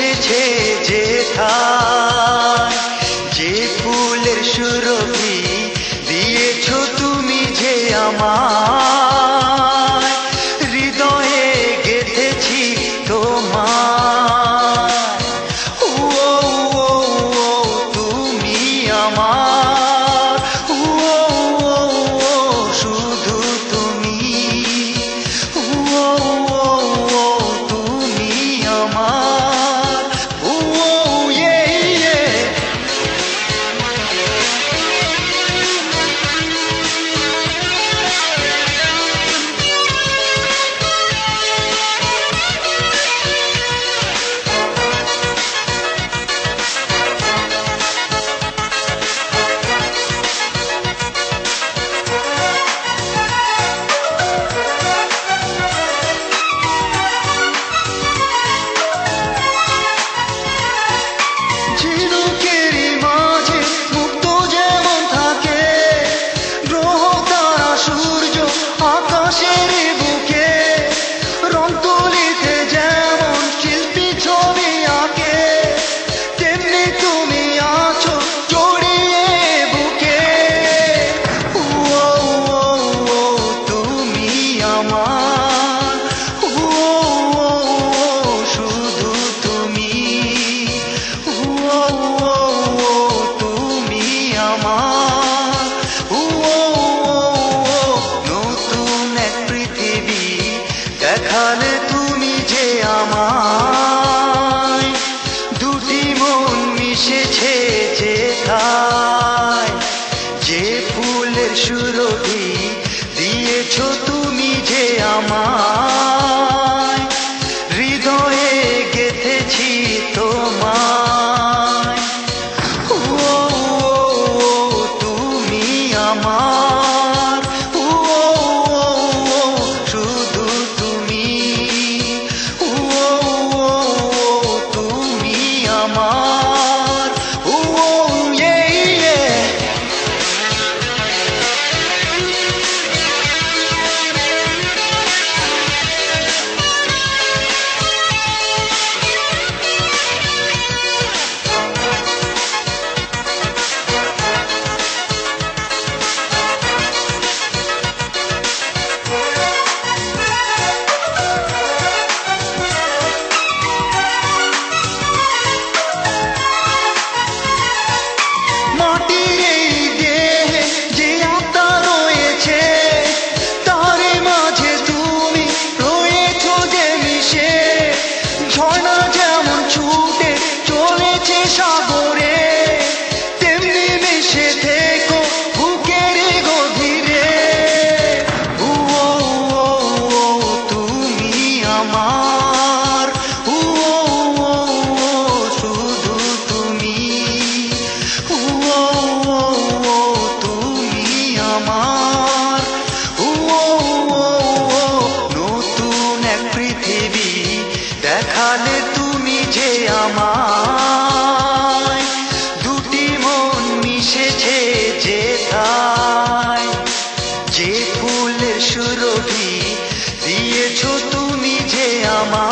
এসেছে যে থান যে ফুলের সুরভি দিয়েছ তুমি যে আমার হৃদয়ে গেঁথেছি তোমার ও তুমি আমার should 下。mama